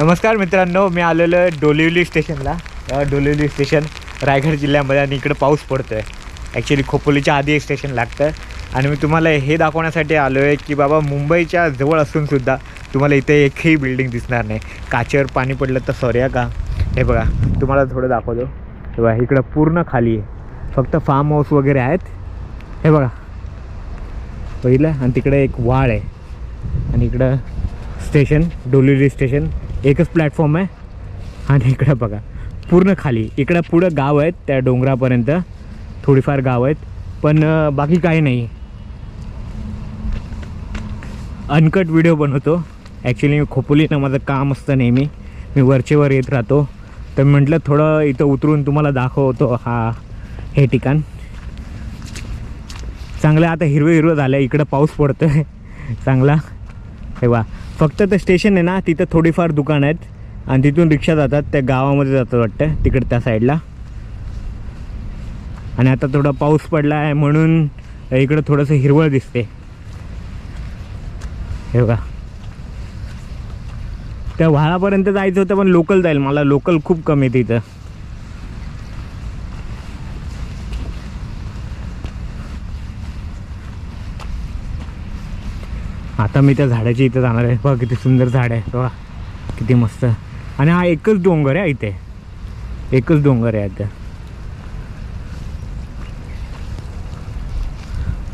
नमस्कार मित्रांनो मी आलेलो आहे डोलिवली स्टेशनला. डोलिवली स्टेशन रायगड जिल्ह्यामध्ये आणि इकडं पाऊस पडतो आहे ॲक्च्युली खोपोलीच्या आधी एक स्टेशन लागतं. आणि मी तुम्हाला हे दाखवण्यासाठी आलो आहे की बाबा मुंबईच्या जवळ असूनसुद्धा तुम्हाला इथे एकही बिल्डिंग दिसणार नाही. काचेवर पाणी पडलं तर सॉरी का? हे बघा तुम्हाला थोडं दाखवतो. हे बघा इकडं पूर्ण खाली आहे. फक्त फार्म हाऊस वगैरे आहेत. हे बघा. पहिलं आणि तिकडे एक वाळ आहे. आणि इकडं स्टेशन डोलिवली स्टेशन एकच प्लॅटफॉर्म आहे. आणि इकडं बघा पूर्ण खाली. इकडं पुढं गाव आहेत त्या डोंगरापर्यंत. थोडीफार गाव आहेत. पण बाकी काही नाही. अनकट व्हिडिओ बनवतो. ॲक्च्युली मी खोपोलीनं माझं काम असतं नेहमी. मी वरचेवर येत राहतो. तर म्हटलं थोडं इथं उतरून तुम्हाला दाखवतो हा हे ठिकाण. चांगलं आता हिरवं हिरवं झालं आहे इकडं पाऊस पडतो आहे चांगला. हे वा फक्त ते स्टेशन आहे ना तिथं थोडीफार दुकानं आहेत. आणि तिथून रिक्षा जातात त्या गावामध्ये जातात वाटतं तिकडे त्या साईडला. आणि आता थोडा पाऊस पडला आहे म्हणून इकडं थोडंसं हिरवळ दिसते. हे बघा. त्या व्हाळापर्यंत जायचं होतं पण लोकल जाईल. मला लोकल खूप कमी आहे तिथं. आता मी त्या झाडाच्या इथं जाणार आहे. बघा किती सुंदर झाड आहे. बघा किती मस्त. आणि हा एकच डोंगर आहे इथे. एकच डोंगर आहे आता.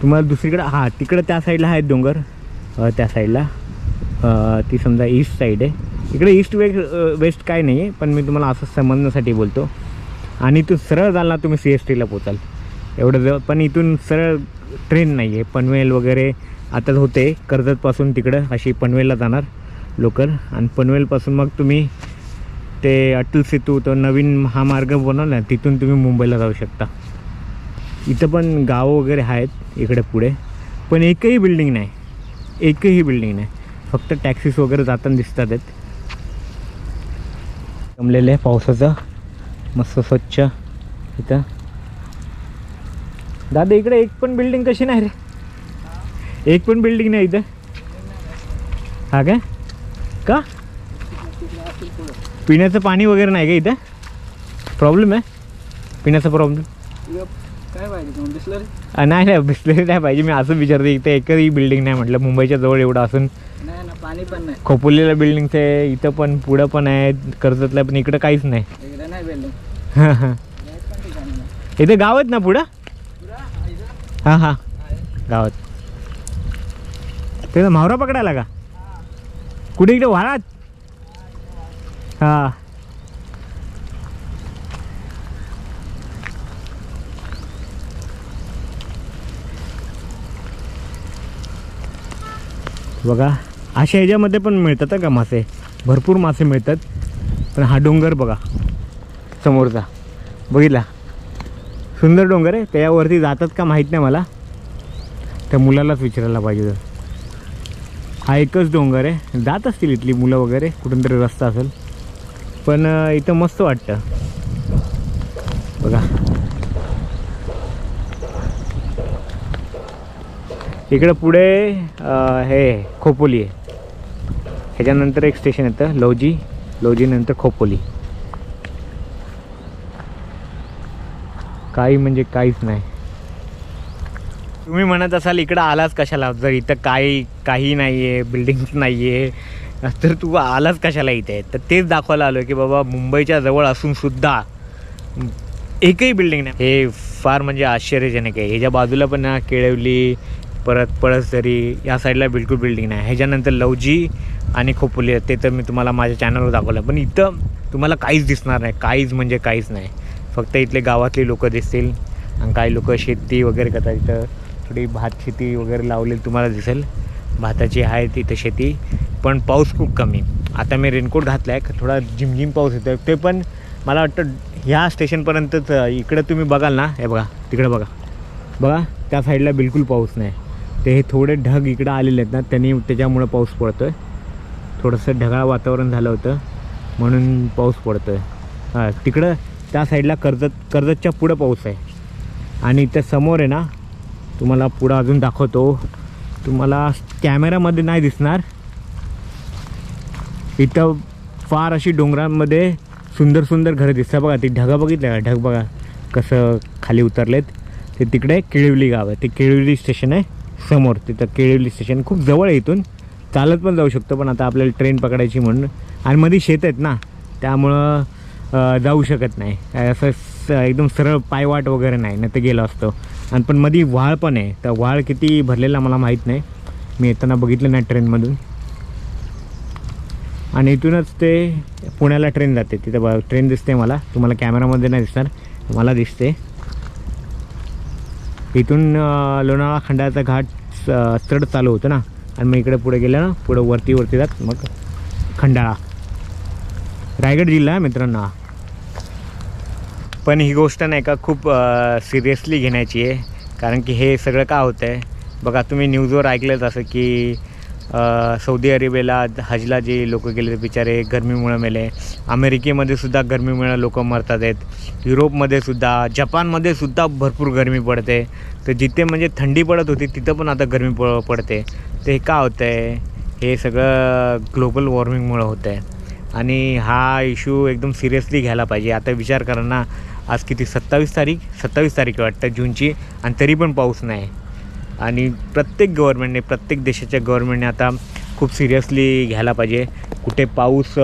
तुम्हाला दुसरीकडं हा तिकडं त्या साईडला आहेत डोंगर. त्या साईडला. ती समजा ईस्ट साईड आहे. इकडे ईस्ट वेस्ट वेस्ट काय नाही आहे पण मी तुम्हाला असं समजण्यासाठी बोलतो. आणि इथून सरळ जाल ना तुम्ही सी एस टीला पोचाल. एवढं जवळ पण इथून सरळ ट्रेन नाही आहे पनवेल वगैरे आताच होते कर्जतपासून तिकडं अशी पनवेलला जाणार लोकल. आणि पनवेलपासून मग तुम्ही ते अटल सेतू तो नवीन महामार्ग बनवला तिथून तुम्ही मुंबईला जाऊ शकता. इथं पण गावं वगैरे आहेत इकडे पुढे. पण एकही बिल्डिंग नाही. एकही बिल्डिंग नाही. फक्त टॅक्सीस वगैरे जाताना दिसतात आहेत. जमलेलं आहे पावसाचं. मस्त स्वच्छ इथं. दादा इकडे एक पण बिल्डिंग कशी नाही रे? एक पण बिल्डिंग नाही इथं. हा काय? का? पिण्याचं पाणी वगैरे नाही का इथं? प्रॉब्लेम आहे? पिण्याचा प्रॉब्लेम काय पाहिजे नाही नाही बिसलेरी नाही पाहिजे. मी असं विचारतो इथं एकही बिल्डिंग नाही म्हटलं. मुंबईच्या जवळ एवढं असून. ना पाणी पण नाही. खोपोलीला आहे इथं पण पुढं पण आहे कर्जतला पण इकडं काहीच नाही. हां हां. इथे गाव आहेत ना पुढं? हां हां. गावात त्याचा मावरा पकडायला का? कुठे इकडे वाळात? हा. बघा अशा ह्याच्यामध्ये पण मिळतात का मासे? भरपूर मासे मिळतात. पण हा डोंगर बघा समोरचा. बघितला? सुंदर डोंगर आहे. त्याच्यावरती जातात का माहीत नाही मला. त्या मुलालाच विचारायला पाहिजे तर हा एकच डोंगर आहे. जात असतील इथली मुलं वगैरे कुठून तरी रस्ता असेल. पण इथं मस्त वाटतं. बघा. इकडं पुढे हे खोपोली आहे. ह्याच्यानंतर एक स्टेशन येतं लवजी लवजीनंतर खोपोली. काही म्हणजे काहीच नाही. तुम्ही म्हणत असाल इकडं आलाच कशाला? जर इथं काही काही नाही आहे बिल्डिंग्स नाही आहे तर तू आलाच कशाला इथे? तर तेच दाखवायला आलो की बाबा मुंबईच्या जवळ असून सुद्धा एकही बिल्डिंग नाही. हे फार म्हणजे आश्चर्यजनक आहे. ह्याच्या बाजूला पण ना केळवली परत पळसदरी या साईडला बिलकुल बिल्डिंग नाही. ह्याच्यानंतर लवजी आणि खोपोली ते तर मी तुम्हाला माझ्या चॅनलवर दाखवलं पण इथं तुम्हाला काहीच दिसणार नाही. काहीच म्हणजे काहीच नाही. फक्त इथले गावातली लोकं दिसतील आणि काही लोक शेती वगैरे करतात इथं. थोडी भात शेती वगैरे लावलेली तुम्हाला दिसेल. भाताची आहे तिथं शेती पण पाऊस खूप कमी. आता मी रेनकोट घातला आहे थोडा झिमझिम पाऊस येतो ते पण मला वाटतं ह्या स्टेशनपर्यंतच इकडं तुम्ही बघाल ना हे बघा तिकडं बघा. बघा त्या साईडला बिलकुल पाऊस नाही. ते हे थोडे ढग इकडं आलेले आहेत ना त्यांनी त्याच्यामुळं पाऊस पडतो आहे थोडंसं ढगाळ वातावरण झालं होतं म्हणून पाऊस पडतो आहे हां तिकडं त्या साईडला कर्जत कर्जतच्या पुढं पाऊस आहे. आणि त्या समोर आहे ना तुम्हाला पुढं अजून दाखवतो. तुम्हाला कॅमेरामध्ये नाही दिसणार. इथं फार अशी डोंगरांमध्ये सुंदर सुंदर घरं दिसतात बघा. ती ढगं बघितलं का? ढग बघा. कसं खाली उतरलेत. ते तिकडे केळिवली गाव आहे. ते केळिवली स्टेशन आहे समोर. तिथं केळिवली स्टेशन खूप जवळ आहे इथून. चालत पण जाऊ शकतो पण आता आपल्याला ट्रेन पकडायची म्हणून. आणि मध्ये शेत आहेत ना. त्यामुळं जाऊ शकत नाही. असं स एकदम सरळ पायवाट वगैरे नाही नाही तर गेलो असतो. आणि पण मध्ये व्हाळ पण आहे. तर व्हाळ किती भरलेला मला माहीत नाही. मी येताना बघितलं नाही ट्रेनमधून. आणि इथूनच ते पुण्याला ट्रेन जाते. तिथं ब ट्रेन दिसते मला. तुम्हाला कॅमेरामध्ये नाही दिसणार. मला दिसते. इथून लोणावळा खंडाचा घाट स- चढ चालू होतं ना. आणि मग इकडे पुढे गेलं ना पुढं वरती वरती जात मग खंडाळा. रायगड जिल्हा आहे मित्रांनो हा. पण ही गोष्ट नाही का खूप सिरियसली घेण्याची आहे. कारण की हे सगळं का होतं आहे बघा तुम्ही न्यूजवर ऐकलंच असं की सौदी अरेबियाला हजला जे लोक गेले बिचारे गरमीमुळं मेले. अमेरिकेमध्ये सुद्धा गरमीमुळे लोक मरतात आहेत. युरोपमध्ये सुद्धा जपानमध्ये सुद्धा भरपूर गरमी पडते. तर जिथे म्हणजे थंडी पडत होती तिथं पण आता गरमी प पडते. ते हे का होतं आहे हे सगळं ग्लोबल वॉर्मिंगमुळं होतं आहे आणि हा इश्यू एकदम सिरियसली घ्यायला पाहिजे. आता विचार करा ना आज किती? सत्तावीस तारीख? सत्तावीस तारीख वाटतं जूनची. आणि तरी पण पाऊस नाही. आणि प्रत्येक गव्हर्मेंटने प्रत्येक देशाच्या गव्हर्मेंटने आता खूप सिरियसली घ्यायला पाहिजे. कुठे पाऊस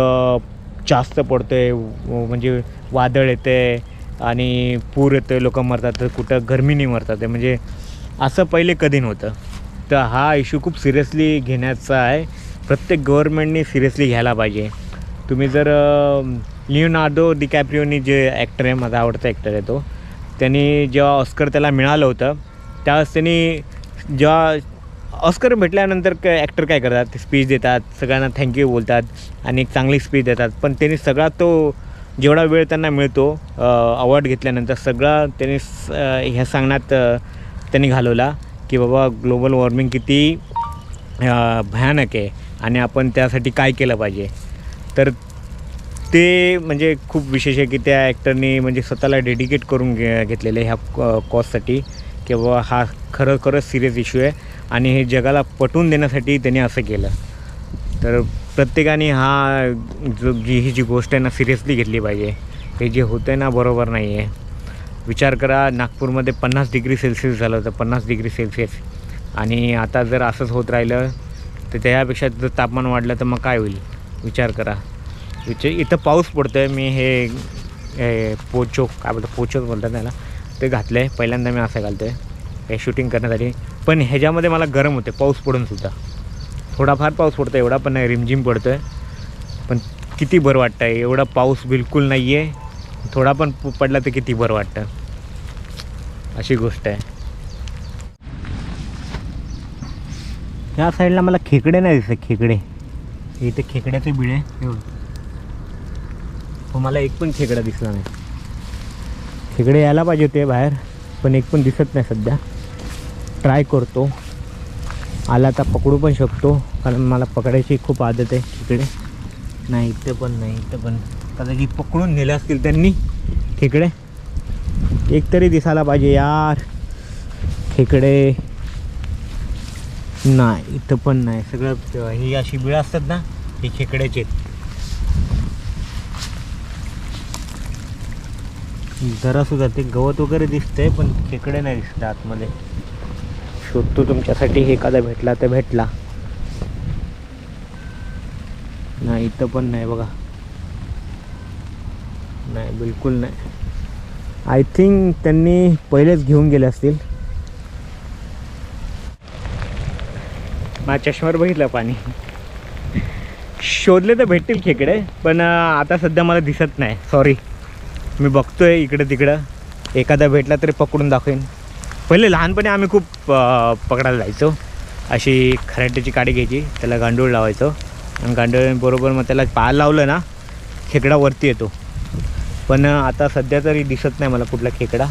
जास्त पडतो आहे म्हणजे वादळ येते आणि पूर येतं लोक मरतात तर कुठं गरमीने मरतात आहे म्हणजे असं पहिले कधी नव्हतं. तर हा इश्यू खूप सिरियसली घेण्याचा आहे. प्रत्येक गव्हर्मेंटने सिरियसली घ्यायला पाहिजे. तुम्ही जर लिओनार्डो डिकॅप्रिओनी जे ॲक्टर आहे माझा आवडता ॲक्टर आहे तो. त्यांनी जेव्हा ऑस्कर त्याला मिळालं होतं त्यावेळेस त्यांनी जेव्हा ऑस्कर भेटल्यानंतर काय ॲक्टर काय करतात? स्पीच देतात सगळ्यांना थँक्यू बोलतात आणि एक चांगली स्पीच देतात. पण त्यांनी सगळा तो जेवढा वेळ त्यांना मिळतो अवॉर्ड घेतल्यानंतर सगळा त्यांनी स- ह्या सांगण्यात त्यांनी घालवला की बाबा ग्लोबल वॉर्मिंग किती भयानक आहे आणि आपण त्यासाठी काय केलं पाहिजे. तर ते म्हणजे खूप विशेष आहे की त्या ॲक्टरने म्हणजे स्वतःला डेडिकेट करून घे घेतलेले ह्या कॉजसाठी की बाबा हा खरं खरंच सिरियस इश्यू आहे. आणि हे जगाला पटवून देण्यासाठी त्यांनी असं केलं. तर प्रत्येकाने हा जो जी ही जी गोष्ट आहे ना सिरियसली घेतली पाहिजे. हे जे होतं आहे ना बरोबर नाही आहे विचार करा नागपूरमध्ये पन्नास डिग्री सेल्सिअस झालं होतं पन्नास डिग्री सेल्सिअस आणि आता जर असंच होत राहिलं तर त्यापेक्षा जर तापमान वाढलं तर मग काय होईल? विचार करा. इथे इथं पाऊस पडतो आहे मी हे पोचो काय बोलतो पोचोच बोलतात त्याला ते घातलं आहे पहिल्यांदा मी असं घालतो आहे हे शूटिंग करण्यासाठी. पण ह्याच्यामध्ये मला गरम होते पाऊस पडूनसुद्धा थोडाफार पाऊस पडतो एवढा पण नाही रिमझिम पडतो आहे पण किती बरं वाटतं आहे एवढा पाऊस बिलकुल नाही आहे थोडा पण पडला तर किती बरं वाटतं. अशी गोष्ट आहे. ह्या साईडला मला खेकडे नाही दिसत खेकडे. इथे खेकड्याचे बिळे हो मला एक पण खेकडा दिसला नाही. खेकडे यायला पाहिजे होते बाहेर पण एक पण दिसत नाही सध्या. ट्राय करतो. आला तर पकडू पण शकतो कारण मला पकडायची खूप आदत आहे खेकडे. नाही इथं पण नाही इथं पण. कदाचित पकडून नेले असतील त्यांनी खेकडे. एक तरी दिसायला पाहिजे यार. खेकडे. नाही इथं पण नाही. सगळं ही अशी बिळं असतात ना ही खेकड्याची आहेत. जरा सुद्धा ते गवत वगैरे दिसतंय पण खेकडे नाही दिसत आतमध्ये. शोधतो तुमच्यासाठी एखादा भेटला तर भेटला. नाही इथं पण नाही बघा. नाही बिलकुल नाही. आय थिंक त्यांनी पहिलेच घेऊन गेले असतील. माझ्या चष्म्यावर बघितलं पाणी. शोधले तर भेटतील खेकडे पण आता सध्या मला दिसत नाही. सॉरी मी बघतोय इकडं तिकडं. एखादा भेटला तरी पकडून दाखवेन. पहिले लहानपणी आम्ही खूप पकडायला जायचो. अशी खराट्याची काडी घ्यायची त्याला गांडूळ लावायचो. आणि गांडूळबरोबर मग त्याला पाय लावलं ना खेकडा वरती येतो. पण आता सध्या तरी दिसत नाही मला कुठला खेकडा.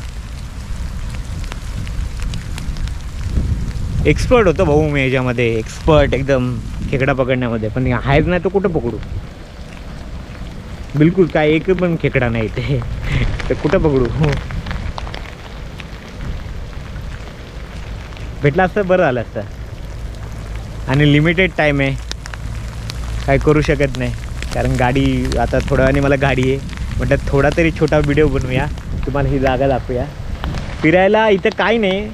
एक्सपर्ट होतो भाऊ मी याच्यामध्ये. एक्सपर्ट एकदम खेकडा पकडण्यामध्ये. पण आहेच नाही तो कुठं पकडू? बिलकुल काय एक पण खेकडा नाही ते तर कुठं पकडू? हो. भेटला असतं बरं झालं असतं. आणि लिमिटेड टाईम आहे. काय करू शकत नाही. कारण गाडी आता थोड्या वेळाने मला गाडी आहे. म्हटलं थोडा तरी छोटा व्हिडिओ बनवूया. तुम्हाला ही जागा दाखवूया. फिरायला इथं काही नाही.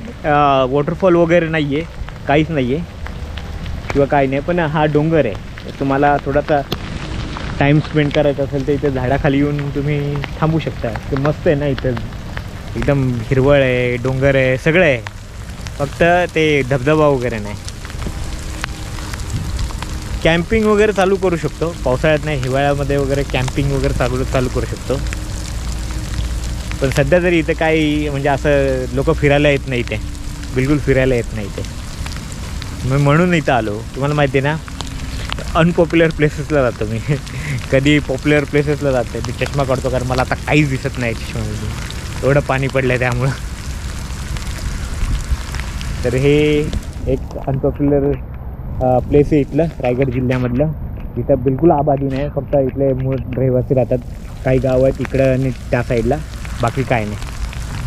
वॉटरफॉल वगैरे नाही आहे काहीच नाही आहे किंवा काही नाही. पण हा डोंगर आहे. तुम्हाला थोडासा टाईम स्पेंड करायचा असेल तर इथं झाडाखाली येऊन तुम्ही थांबू शकता. ते मस्त आहे ना इथं. एकदम हिरवळ आहे डोंगर आहे सगळं आहे. फक्त ते धबधबा वगैरे नाही. कॅम्पिंग वगैरे चालू करू शकतो. पावसाळ्यात नाही हिवाळ्यामध्ये वगैरे कॅम्पिंग वगैरे चालू चालू करू शकतो. पण सध्या तरी इथं काही म्हणजे असं लोक फिरायला येत नाही इथे. बिलकुल फिरायला येत नाही इथे. मग म्हणून इथं आलो. तुम्हाला माहिती आहे ना? अनपॉप्युलर प्लेसेसला जातो मी. कधी पॉप्युलर प्लेसेसला जातो मी चष्मा काढतो कारण मला आता काहीच दिसत नाही चष्म्यामध्ये एवढं पाणी पडलं आहे त्यामुळं. तर हे एक अनपॉप्युलर प्लेस आहे इथलं रायगड जिल्ह्यामधलं. इथं बिलकुल आबादी नाही फक्त इथले मूळ रहिवासी राहतात. काही गाव आहेत इकडं आणि त्या साईडला बाकी काय नाही.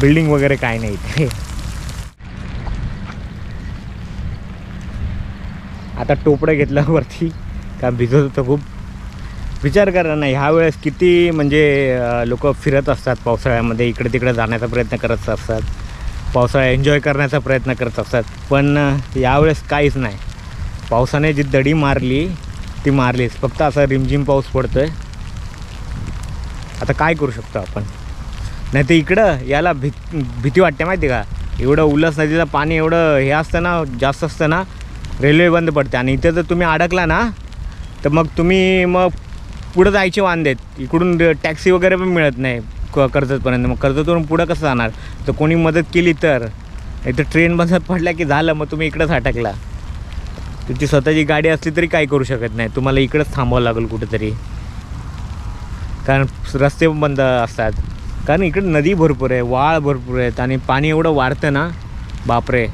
बिल्डिंग वगैरे काय नाही इथे. आता टोपडं घेतलं वरती का भिजत होतं खूप. विचार करा ना ह्या वेळेस किती म्हणजे लोक फिरत असतात पावसाळ्यामध्ये इकडे तिकडे जाण्याचा प्रयत्न करत असतात पावसाळा एन्जॉय करण्याचा प्रयत्न करत असतात. पण यावेळेस काहीच नाही. पावसाने जी दडी मारली ती मारलीच. फक्त असा रिमझिम पाऊस पडतोय. आता काय करू शकतो आपण? नाही तर इकडं याला भी भीती वाटते माहिती का? एवढं उल्हास नदीचं पाणी एवढं हे असतं ना जास्त असतं ना रेल्वे बंद पडते. आणि इथे जर तुम्ही अडकला ना तर मग तुम्ही मग पुढं जायचे वांदेत इकडून टॅक्सी वगैरे पण मिळत नाही क कर्जतपर्यंत. मग कर्जतवरून पुढं कसं जाणार? तर कोणी मदत केली तर. इथं ट्रेन बंद पडल्या की झालं मग तुम्ही इकडंच अटकला. तुमची स्वतःची गाडी असली तरी काय करू शकत नाही. तुम्हाला इकडंच थांबावं लागेल कुठेतरी. कारण रस्ते पण बंद असतात. कारण इकडं नदी भरपूर आहे वाळ भरपूर आहेत आणि पाणी एवढं वाढतं ना बापरे.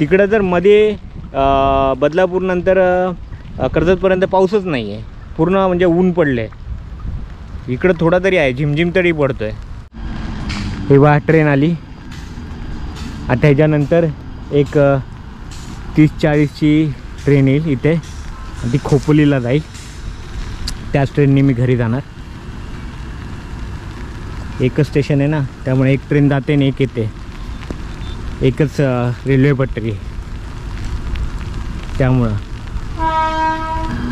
तिकडं जर मध्ये बदलापूरनंतर कर्जतपर्यंत पाऊसच नाही आहे पूर्ण म्हणजे ऊन पडले इकडं थोडा तरी आहे झिमझिम तरी पडतो आहे हे वा ट्रेन आली. आता ह्याच्यानंतर एक तीस चाळीसची ट्रेन येईल इथे. आणि ती खोपोलीला जाईल. त्याच ट्रेनने मी घरी जाणार. एकच स्टेशन आहे ना त्यामुळे एक ट्रेन जाते आणि एक येते. एकच रेल्वे पटरी. त्यामुळं.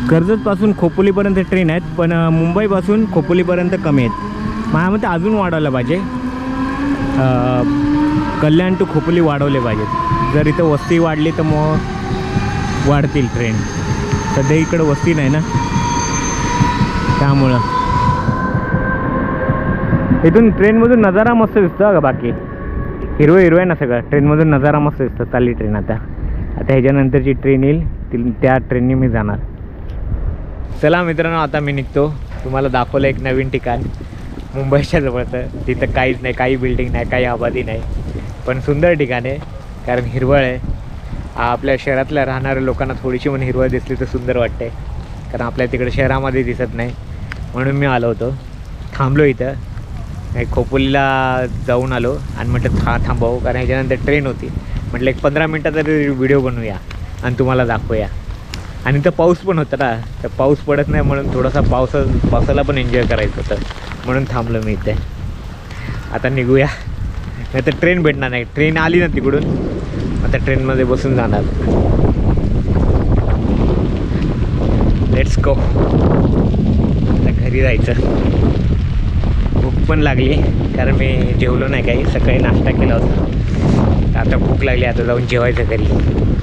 कर्जतपासून खोपोलीपर्यंत ट्रेन आहेत पण मुंबईपासून खोपोलीपर्यंत कमी आहेत. माझ्या मते अजून वाढवलं पाहिजे. कल्याण टू खोपोली वाढवले पाहिजेत. जर इथं वस्ती वाढली तर मग वाढतील ट्रेन. सध्या इकडं वस्ती नाही ना. त्यामुळं. इथून ट्रेनमधून नजारा मस्त दिसतो का बाकी. हिरवं हिरवं आहे ना सगळं. ट्रेनमधून नजारा मस्त दिसतो चालली ट्रेन आता. आता ह्याच्यानंतरची ट्रेन येईल ती त्या ट्रेनने मी जाणार. चला मित्रांनो आता मी निघतो. तुम्हाला दाखवलं एक नवीन ठिकाण. मुंबईच्या जवळचं तिथं काहीच नाही काही बिल्डिंग नाही काही आबादी नाही. पण सुंदर ठिकाण आहे कारण हिरवळ आहे. आपल्या शहरातल्या राहणाऱ्या लोकांना थोडीशी पण हिरवळ दिसली तर सुंदर वाटते. कारण आपल्या तिकडे शहरामध्ये दिसत नाही. म्हणून मी आलो होतो. थांबलो इथं. खोपोलीला जाऊन आलो आणि म्हटलं था थांबावं कारण ह्याच्यानंतर ट्रेन होती. म्हटलं एक पंधरा मिनटाचा तरी व्हिडिओ बनवूया आणि तुम्हाला दाखवूया. आणि तर पाऊस पण होता ना तर पाऊस पडत नाही म्हणून थोडासा पावसा पावसाला पण एन्जॉय करायचं होतं. म्हणून थांबलो मी इथे. आता निघूया. नाही तर ट्रेन भेटणार नाही. ट्रेन आली ना तिकडून. आता ट्रेनमध्ये बसून जाणार. लेट्स गो आता घरी जायचं. भूक पण लागली कारण मी जेवलो नाही काही. सकाळी नाश्ता केला होता. आता भूक लागली आता जाऊन जेवायचं घरी.